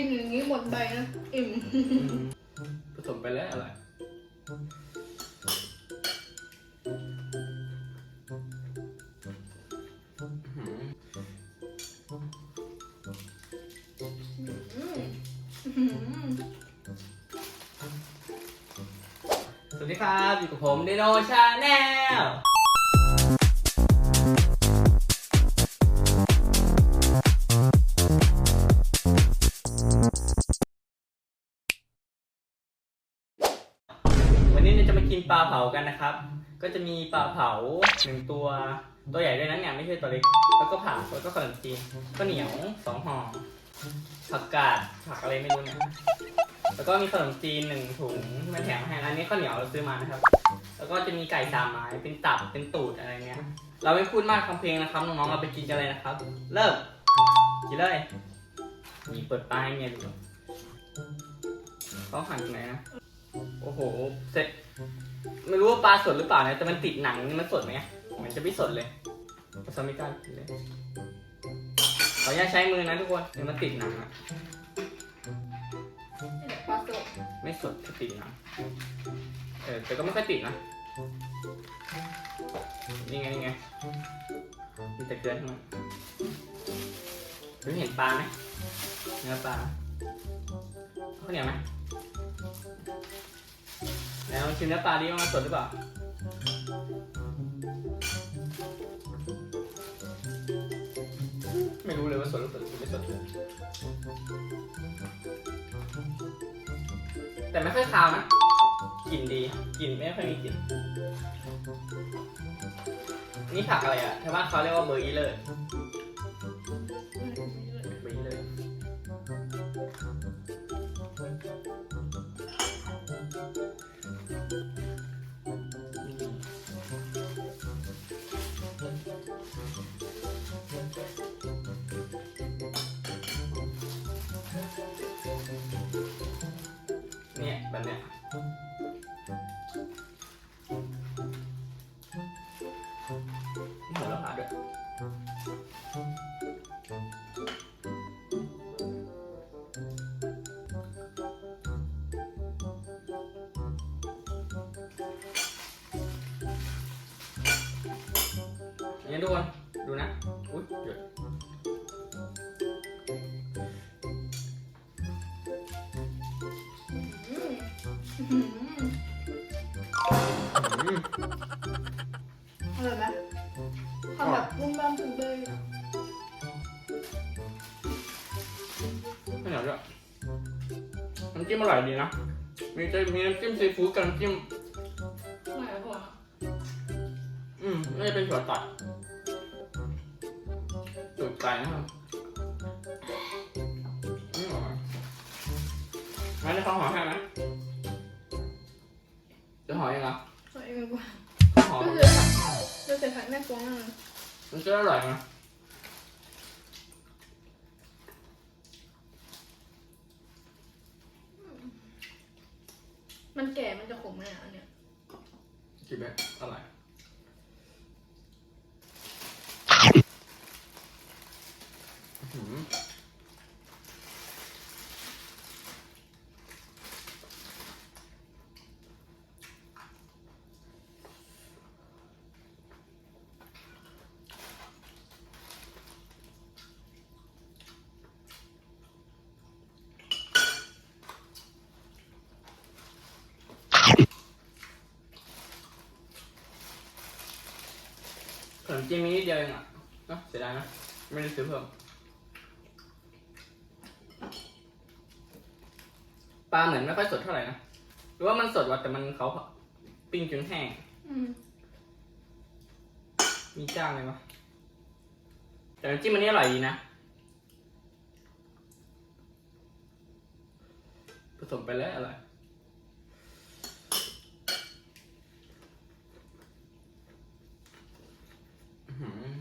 กินอย่างนี้หมดใบนะ อิ่ม ผสมไปแล้วอะไรสวัสดีครับ อยู่กับผมเดโนชาแนล เผากันนะครับ ก็จะมีปลาเผาหนึ่งตัว ตัวใหญ่ด้วยนะเนี่ยไม่ใช่ตัวเล็ก แล้วก็ผักแล้วก็ขนมจีนก็เหนียวสองห่อ ผักกาดผักอะไรไม่รู้เนี่ย แล้วก็มีขนมจีนหนึ่งถุงที่มันแถมให้ อันนี้ข้าวเหนียวเราซื้อมานะครับ แล้วก็จะมีไก่สามไม้ เป็นตับ เป็นตูดอะไรเงี้ย เราไม่พูดมากคำเพลงนะครับน้องๆเราไปกินกันเลยนะครับ เริ่มกินเลยมีเปิดปลาให้เมียดูเขาหั่นตรงไหนนะ โอ้โห เสร็จ ไม่รู้ว่าปลาสดหรือเปล่านะ แต่มันติดหนังนี่มันสดไหมมันจะไม่สดเลยผสมไม่กล้ากินเลยขออนุญาตใช้มือนะทุกคนเดี๋ยวมันติดหนังอะปลาสดไม่สดก็ติดหนังเออแต่ก็ไม่ค่อยติดนะนี่ไงนี่ไงมีแต่เกลือทั้งนั้นคุณเห็นปลาไหมเนื้อปลาข้าวเหนียวไหม แล้วลองชิมเนื้อปลาดิว่ามันสดหรือเปล่าไม่รู้เลยว่าสดหรือเปล่าไม่สดแต่ไม่ค่อยคาวนะกลิ่นดีกลิ่นไม่ค่อยมีกลิ่นนี่ผักอะไรอะชาวบ้านเขาเรียกว่าเบอร์อีเลอร์ นี่หัวเราะด้วยอย่างนี้ทุกคนดูนะอุ้ยหยุดอืมอืมอร่อยไหม จิ้มอร่อยดีนะ มีจะมีน้ำจิ้มซีฟู้ดกับน้ำจิ้มอร่อยกว่าอืมน่าจะเป็นถั่วตัดสูตรไก่นะครับอืมอร่อยงั้นจะข้าวหอมให้ไหมจะหอยังไงอร่อยกว่าหอมก็คือเราจะผัดแม่กวางนั่นมันจะอร่อยไหม มันแก่มันจะขมไหมอะอันเนี้ย กินไหมอร่อยอื้อหือขน มจีนมีนิดเดียวเองอะเนอะเสียดายนะ ไม่ได้ซื้อเพิ่ม ปลาเหมือนไม่ค่อยสดเท่าไหร่นะ หรือว่ามันสดว่ะแต่มันเขาปิ้งจนแห้ง อืมมีจ้างเลยวะแต่น้ำจิ้มอันนี้อร่อยดีนะ ผสมไปแล้วอร่อยอื้อหือ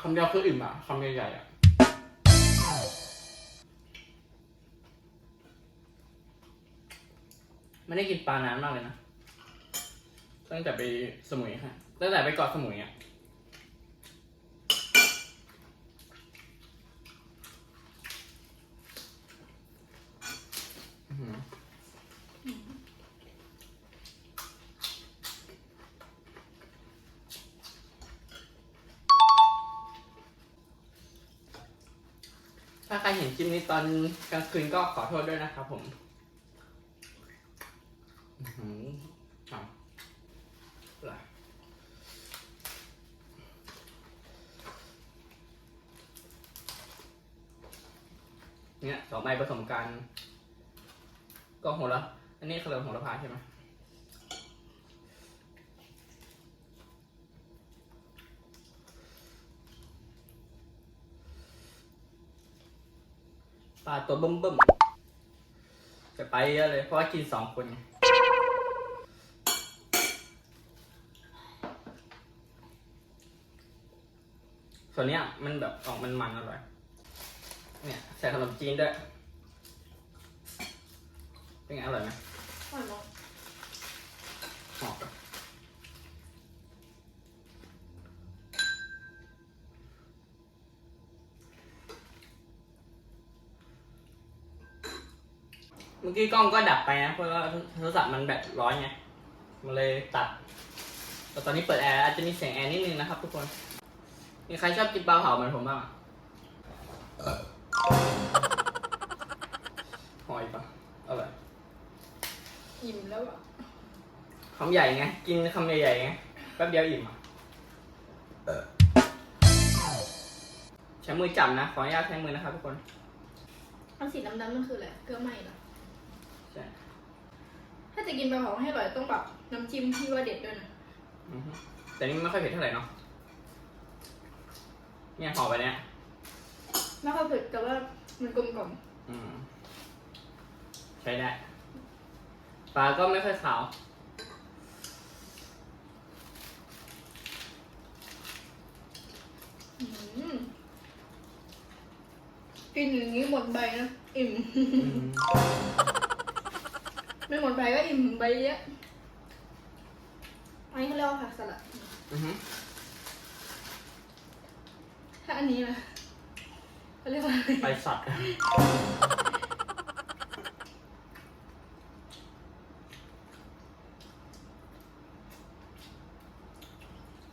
คำเดียวคืออิ่มอะคำใหญ่ๆอะไม่ได้กินปลานานมากเลยนะตั้งแต่ไปสมุยฮะตั้งแต่ไปเกาะสมุยอะ หือถ้าใครเห็นคลิปนี้ตอน กลางคืนก็ขอโทษด้วยนะครับผมหอเอาล่ะเนี่ยสองใบผสมกัน ก็โหระอันนี้เขาเรียกว่าโหระพาใช่ไหม ปลาตัวเบิ่มๆจะไปเยอะเลย เพราะว่ากินสองคนไงส่วนเนี้ยมันแบบออกมันมันๆอร่อย เนี่ยใส่ขนมจีนด้วย เป็นไงอร่อยไหมอร่อยมากหอม เมื่อกี้กล้องก็ดับไปนะ เพราะว่าโทรศัพท์มันแบตร้อนไง มันเลยตัด แต่ตอนนี้เปิดแอร์อาจจะมีเสียงแอร์นิดนึงนะครับทุกคน มีใครชอบกินปลาเผาเหมือนผมบ้างอะหอยปะอร่อยอิ่มแล้วอะคำใหญ่ไง กินคำใหญ่ๆไง แป๊บเดียวอิ่มอะใช้มือจับนะ ขออนุญาตใช้มือนะครับทุกคน อันสีดำๆนั่นคืออะไร เกลือไหมเหรอ ใช่ถ้าจะกินปลาเผาให้อร่อยต้องแบบน้ำจิ้มที่ว่าเด็ดด้วยนะอือฮึแต่นี่ไม่ค่อยเผ็ดเท่าไหร่เนาะเนี่ยห่อไปเนี่ยไม่ค่อยเผ็ดแต่ว่ามันกลมกล่อมอืมใช้ได้ปลาก็ไม่ค่อยขาวอืมกินอย่างนี้หมดใบนะอิ่ม อืม ไม่หมดใบก็อิ่มใบเยอะอันนี้เขาเรียกว่าผักสลัด อือฮึถ้าอันนี้นะเขาเรียกว่าอะไรไปสัตว์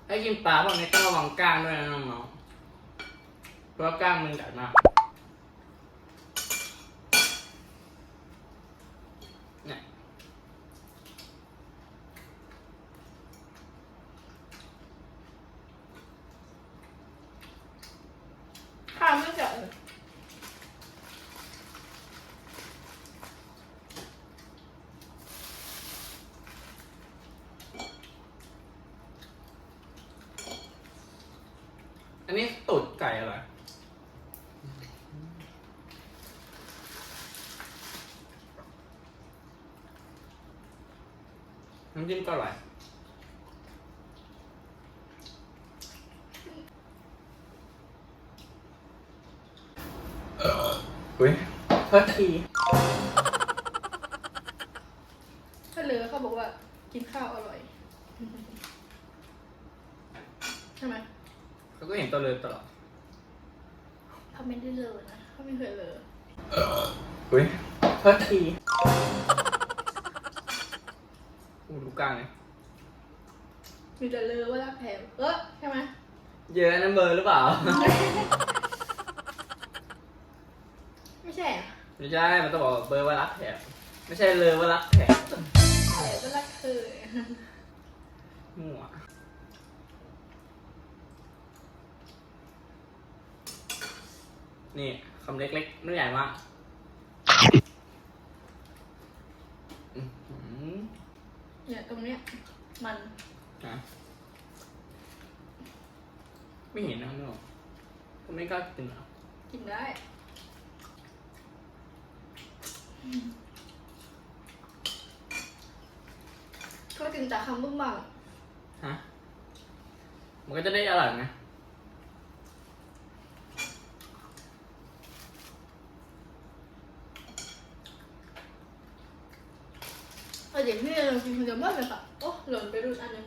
ให้กินปลาพวกนี้ต้องระวังก้างด้วยนะน้องๆเพราะว่าก้างมันใหญ่มาก เนี่ย ข้าวไม่เจาะเลย อันนี้ตูดไก่อร่อย น้ำจิ้มก็อร่อยอุ้ยโทษทีถ้าเหลือเขาบอกว่ากินข้าวอร่อย ใช่ไหมเขาก็เห็นตัวเลยตลอดเขาไม่ได้เลอนะเขาไม่เคยเลออุ้ยโทษทีอู้ดู กลางเลยมีแต่เลอว่ารักแถมเออใช่ไหมเยอะนั่นเบอร์หรือเปล่า ไม่ใช่อะไม่ใช่ มันต้องบอกว่าเบอร์ว่ารักแถบไม่ใช่เลยว่ารักแถบแต่ว่ารักเธอมั่วนี่คำเล็กๆไม่ใหญ่มากอื้อหือ เนี่ยตรงเนี้ยมันนะไม่เห็นนะเนอะก็ไม่กล้ากินหรอกกินได้ก็กินแต่คำบุ้มบังฮะมันก็จะได้อร่อยไง เออเดี๋ยวพี่เรากินคนเดียวเมื่อไหร่ปะโอ้หล่นไปรุ่นอันหนึง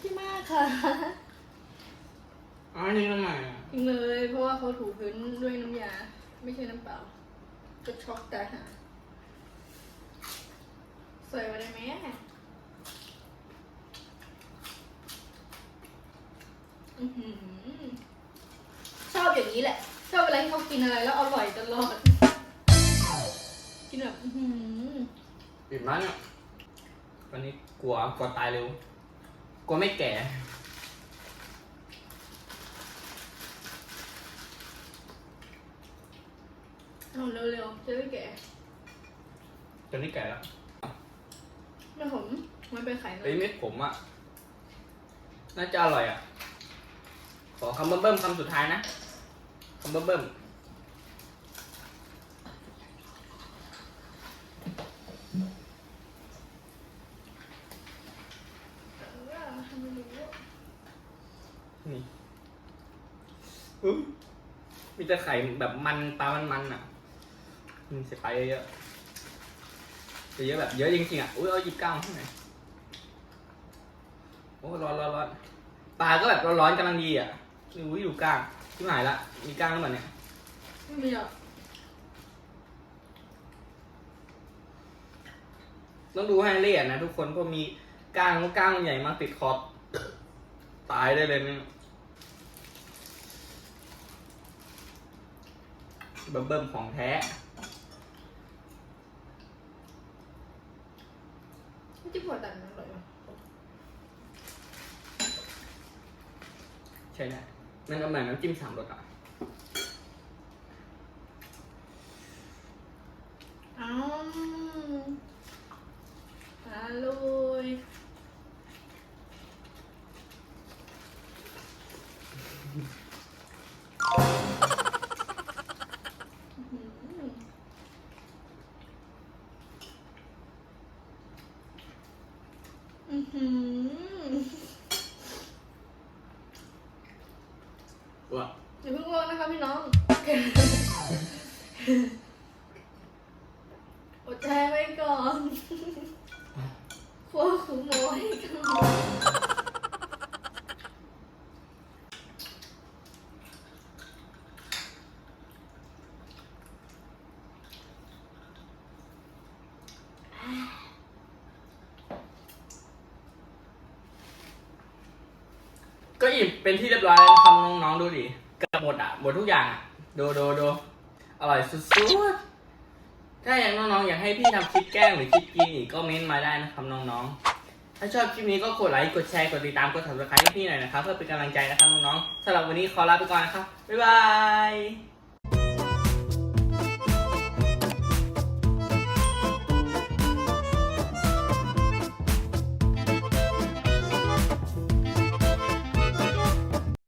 พี่มากค่ะอ๋อนี่ทำไมอะทิ้งเลย เพราะว่าเขาถูพื้นด้วยน้ำยา ไม่ใช่น้ำเปล่า ก็ช็อกแต่หาใส่มาได้ไหมอื้อหือชอบอย่างนี้แหละ ชอบเวลาที่เขากินอะไรแล้วอร่อยตลอดกินแบบ อื้อหืออิ่มแล้วเนี่ยวันนี้กลัวกลัวตายเร็วกลัวไม่แก่ เอาเร็วๆจะได้แก่จนนี่แก่แล้วไม่ผมมันเป็นไข่นเฮ้ยมเม็ดผมอะ น่าจะอร่อยอะ ขอคำเบิ่มๆคำสุดท้ายนะคำเบิ่มๆนี่อุ๊ย มีแต่ไข่แบบมันปลามันมันๆอะอืมใส่ไปเยอะๆเยอะๆแบบเยอะจริงๆอะ อุ้ยเอาหยิบก้างมาให้หน่อยโอ้ร้อนร้อนร้อนปลาก็แบบร้อนๆกำลังดีอะอุ้ยดูก้างที่หายละ มีก้างแล้วเหมือนเนี่ยไม่มีหรอกต้องดูให้ละเอียดนะทุกคนเพราะมีก้างก้างมันใหญ่มากติดคอตายได้เลยเนี่ย เบิ่มๆของแท้ที่ปวดตันอร่อยมั้ยใช่ไหมมันก็เหมือนน้ำจิ้มสามรสอะอ้าวอร่อย ควบคุมโมให้ก่อนก็อิ่มเป็นที่เรียบร้อยแล้วนะครับน้องๆดูดิเกือบหมดอะหมดทุกอย่างอะดูดูดูอร่อยสุดๆถ้าอยากน้องๆอยากให้พี่ทำคลิปแกล้งหรือคลิปกินอีกก็เม้นต์มาได้นะครับน้องๆ ถ้าชอบคลิปนี้ก็กดไลค์ กดแชร์ กดติดตาม กด subscribe ให้พี่หน่อยนะครับ เพื่อเป็นกำลังใจนะครับน้องๆสำหรับวันนี้ขอลาไปก่อนนะครับ บ๊ายบาย